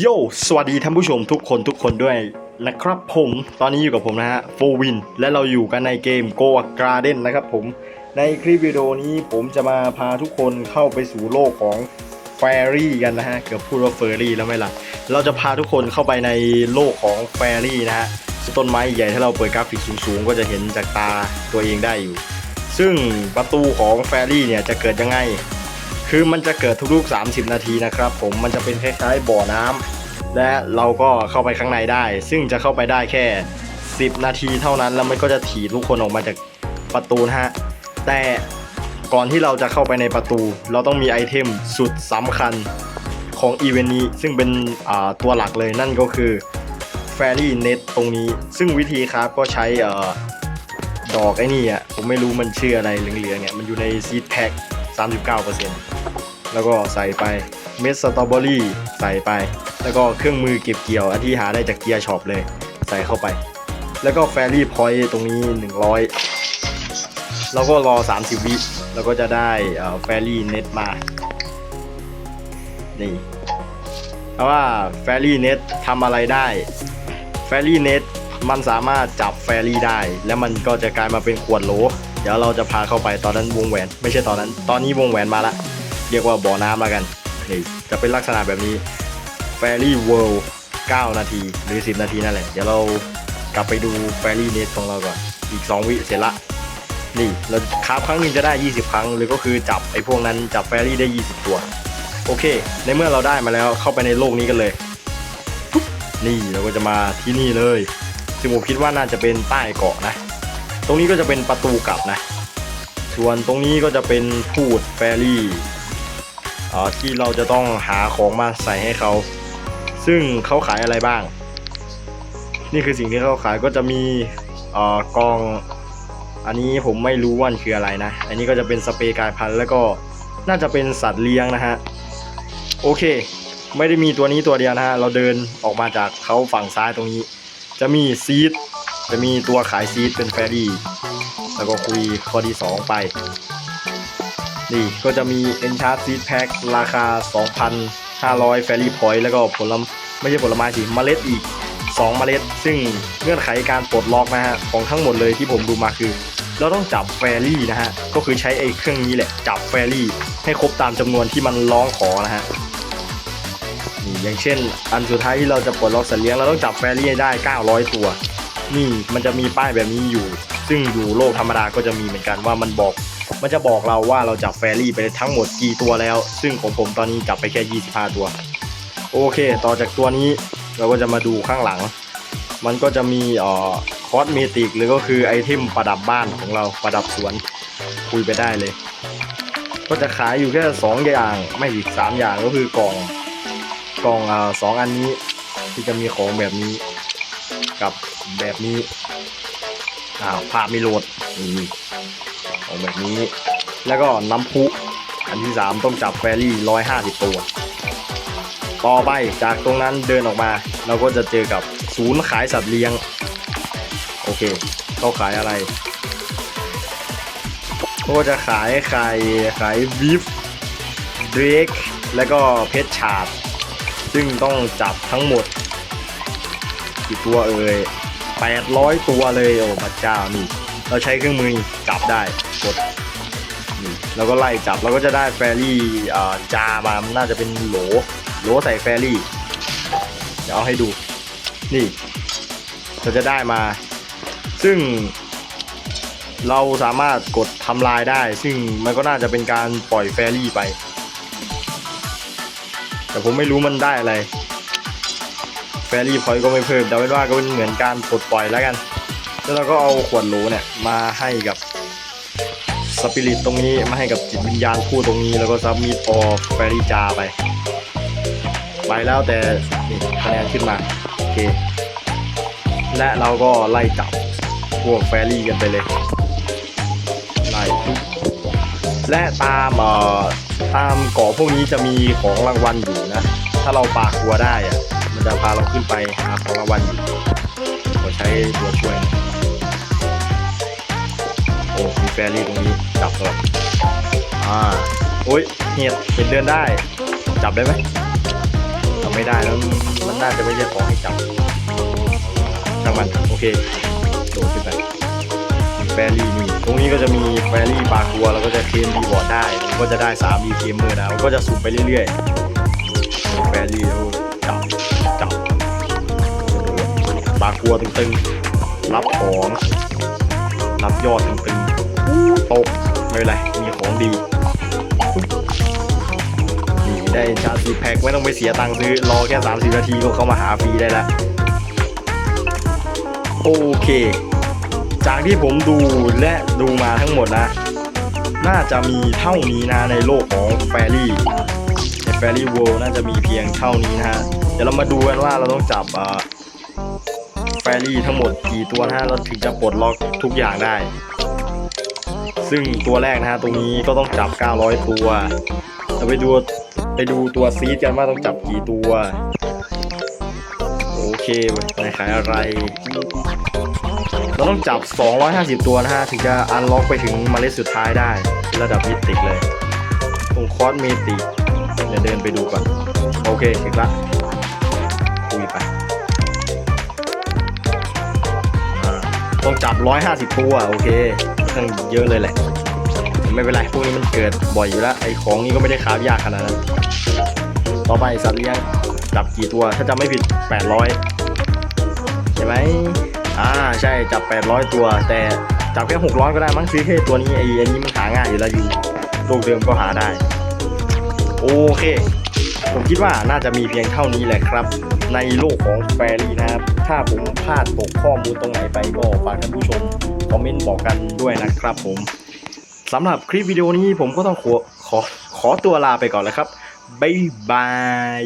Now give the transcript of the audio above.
โย สวัสดีท่านผู้ชมทุกคนทุกคนด้วยนะครับผมตอนนี้อยู่กับผมนะฮะโฟวินและเราอยู่กันในเกม Go a Garden นะครับผมในคลิปวิดีโอนี้ผมจะมาพาทุกคนเข้าไปสู่โลกของแฟรี่กันนะฮะเกือบพูดว่าเฟอร์รี่แล้วไม่ล่ะเราจะพาทุกคนเข้าไปในโลกของแฟรี่นะฮะต้นไม้ใหญ่ถ้าเราเปิดกราฟิกสูงๆ ก็จะเห็นจากตาตัวเองได้อยู่ ซึ่งประตูของแฟรี่เนี่ยจะเกิดยังไง คือมันจะเกิดทุกๆ 30 นาทีนะครับ ผมมันจะเป็นคล้ายๆบ่อน้ำและเราก็เข้าไปข้างในได้ ซึ่งจะเข้าไปได้แค่ 10 นาทีเท่านั้นแล้วมันก็จะถีบทุกคนออกมาจากประตูนะฮะแต่ก่อนที่เราจะเข้าไปในประตู เราต้องมีไอเทมสุดสำคัญของอีเวนต์นี้ ซึ่งเป็นตัวหลักเลยนั่นก็คือ Fairy Net ตตรงนี้ ซึ่งวิธีครับก็ใช้ดอกไอ้นี่อะผมไม่รู้มันชื่ออะไรเหลืองๆเนี่ยมันอยู่ในซีดแพ็ค 39%แล้วก็ใส่ไปเม็ดสตรอเบอรี่ใส่ไป แล้วก็เครื่องมือเก็บเกี่ยวอันที่หาได้จากเกียร์ช็อปเลย ใส่เข้าไป แล้วก็แฟรี่พอยต์ตรงนี้ 100 แล้วก็รอ 30 วิแล้วก็จะได้แฟรี่เน็ตมา นี่เพราะว่าแฟรี่เน็ตทำอะไรได้แฟรี่เน็ตมันสามารถจับแฟรี่ได้ แล้วมันก็จะกลายมาเป็นขวดโหล ดี๋ยวเราจะพาเข้าไปตอนนั้นวงแหวน ไม่ใช่ตอนนั้น ตอนนี้วงแหวนมาละ เรียกว่าบ่อน้ำแล้วกันนี่จะเป็นลักษณะแบบนี้แฟรี่เวิลด์9นาทีหรือ 10 นาทีนั่นแหละ เดี๋ยวเรากลับไปดูแฟรี่เน็ตของเราก่อนอีก 2 วิเสร็จละนี่เราคาฟครั้งหนึ่งจะได้ 20 ครั้ง หรือก็คือจับไอ้พวกนั้นจับแฟรี่ได้ 20 ตัว โอเค ในเมื่อเราได้มาแล้วเข้าไปในโลกนี้กันเลย นี่เราก็จะมาที่นี่เลย ซึ่งผมคิดว่าน่าจะเป็นใต้เกาะนะ ตรงนี้ก็จะเป็นประตูกลับนะ ส่วนตรงนี้ก็จะเป็นพูดแฟรี่อ่ที่เราจะต้องหาของมาใส่ให้เขา ซึ่งเขาขายอะไรบ้าง นี่คือสิ่งที่เขาขายก็จะมีกอง อันนี้ผมไม่รู้ว่าคืออะไรนะ อันนี้ก็จะเป็นสเปรย์กายพันธุ์แล้วก็น่าจะเป็นสัตว์เลี้ยงนะฮะ โอเค ไม่ได้มีตัวนี้ตัวเดียวนะฮะ เราเดินออกมาจากเขาฝั่งซ้ายตรงนี้ จะมีซีด จะมีตัวขายซีดเป็นแฟรี่แล้วก็คุยข้อที่ 2 ไป นี่ก็จะมี Enchant Seed Pack ราคา 2,500 Fairy Point แล้วก็ผลไมไม่ใช่ผลไม้สิเมล็ดอีก 2 เมล็ด ซึ่งเงื่อนไขการปลดล็อกนะฮะ ของทั้งหมดเลยที่ผมดูมาคือ เราต้องจับแฟรี่นะฮะ ก็คือใช้ไอ้เครื่องนี้แหละจับแฟรี่ให้ครบตามจำนวนที่มันร้องขอนะฮะนี่อย่างเช่น อันสุดท้ายที่เราจะปลดล็อกสัตว์เลี้ยงเราต้องจับแฟรี่ให้ได้ 900 ตัว นี่มันจะมีป้ายแบบนี้อยู่ ซึ่งอยู่โลกธรรมดาก็จะมีเหมือนกันว่ามันบอก มันจะบอกเราว่าเราจับแฟรี่ไปทั้งหมดกี่ตัวแล้ว ซึ่งของผมตอนนี้จับไปแค่ 25 ตัว โอเค ต่อจากตัวนี้เราก็จะมาดูข้างหลัง มันก็จะมีอ่อคอสเมติกหรือก็คือไอเทมประดับบ้านของเราประดับสวนคุยไปได้เลย ก็จะขายอยู่แค่สองอย่างไม่อีกสามอย่างก็คือกล่องกล่องอ่าสองอันนี้ที่จะมีของแบบนี้ กับแบบนี้อ้าวภาพไม่โหลดนี่ของแบบนี้ แล้วก็น้ำพุอันที่สามต้องจับแฟรี่ร้อยห้าสิบตัว ต่อไปจากตรงนั้นเดินออกมา เราก็จะเจอกับศูนย์ขายสัตว์เลี้ยง โอเค เขาขายอะไรเขาก็จะขายไข่ขายบีฟเดรกแล้วก็เพชรชาดซึ่งต้องจับทั้งหมด กี่ตัวเอ่ย800 ตัวเลยโอ้พระเจ้านี่ เราใช้เครื่องมือจับได้กดนี่แล้วก็ไล่จับเราก็จะได้แฟรี่จามามันน่าจะเป็นโหลโหลใส่แฟรี่เดี๋ยวเอาให้ดู นี่ เราจะได้มา ซึ่ง เราสามารถกดทำลายได้ ซึ่งมันก็น่าจะเป็นการปล่อยแฟรี่ไป แต่ผมไม่รู้มันได้อะไร แฟรี่พอยต์ก็ไม่เพิ่มแต่เป็นว่าก็เป็นเหมือนการปลดปล่อยแล้วกัน แล้วเราก็เอาขวดโหลเนี่ยมาให้กับสปิริตตรงนี้มาให้กับจิตวิญญาณผู้ตรงนี้แล้วก็ซับมิดออแฟรี่จาไป ไปแล้วแต่นี่คะแนนขึ้นมาโอเคและเราก็ไล่จับพวกแฟรี่กันไปเลยไล่และตามเอ่อตามเกาะพวกนี้จะมีของรางวัลอยู่นะ ถ้าเราปากหัวได้อะ จะพาเราขึ้นไปหาของรางวัลอยู่ขอใช้ตัวช่วย โอ้มีแฟรี่ตรงนี้จับเลยอ่าโอ้ยเห็ดเห็ดเดินได้ จับได้ไหมทำไม่ได้แล้วมันน่าจะไม่ใช่ของให้จับช่างมันโอเคโดดขึ้นไปแฟรี่นี่ตรงนี้ก็จะมีแฟรี่ปลากัวแล้วก็จะเคลมรีวอร์ดได้ก็จะได้3ดีเคมเมอร์นะมันก็จะสุ่มไปเรื่อยๆแฟรี่แล้วากัวตึงๆ รับของ รับยอดตึงๆตกไม่เป็นไร มีของดี นี่ได้ชาสีแพ็คไม่ต้องไปเสียตังค์ซื้อ รอแค่ 30 นาทีก็เข้ามาหาฟรีได้ล้วโอเค จากที่ผมดูและดูมาทั้งหมดนะ น่าจะมีเท่านี้นะในโลกของแฟรี่ในแฟรี่ w o r l d น่าจะมีเพียงเท่านี้นะฮะ เดี๋ยวเรามาดูกันว่าเราต้องจับ ฟรี่ทั้งหมดกี่ตัวนะฮะเราถึงจะปลดล็อกทุกอย่างได้ ซึ่งตัวแรกนะฮะตรงนี้ก็ต้องจับ 900 ตัวเราไปดูไปดูตัวซีดกันว่าต้องจับกี่ตัว โอเคในขายอะไร เราต้องจับ 250 ตัวนะฮะถึงจะอันล็อกไปถึงเมล็ดสุดท้ายได้ ระดับมิติเลย ตรงคอร์สเมติกเดี๋ยวเดินไปดูก่อน โอเคถึงละ ต้องจับ150ตัวโอเคค่อนข้งเยอะเลยแหละ ไม่เป็นไรพวกนี้มันเกิดบ่อยอยู่แล้วไอ้ของนี้ก็ไม่ได้คายากขนาดนั้น ต่อไปสัตว์เลี้ยงจับกี่ตัวถ้าจำไม่ผิด 800 ใช่ไหมอ่าใช่จับ 800 ตัว แต่จับแค่ 600 ก็ได้มั้งซื้อแค่ตัวนี้ไอ้อันนี้มันหาง่ายอยู่แล้วอยู่โลกเดิมก็หาได้ โอเค ผมคิดว่าน่าจะมีเพียงเท่านี้แหละครับ ในโลกของแฟรี่นะครับ ถ้าผมพลาดตกข้อมูลตรงไหนไปก็ฝากท่านผู้ชมคอมเมนต์บอกกันด้วยนะครับผมสำหรับคลิปวิดีโอนี้ผมก็ต้องขอขอขอตัวลาไปก่อนแล้วครับบ๊ายบาย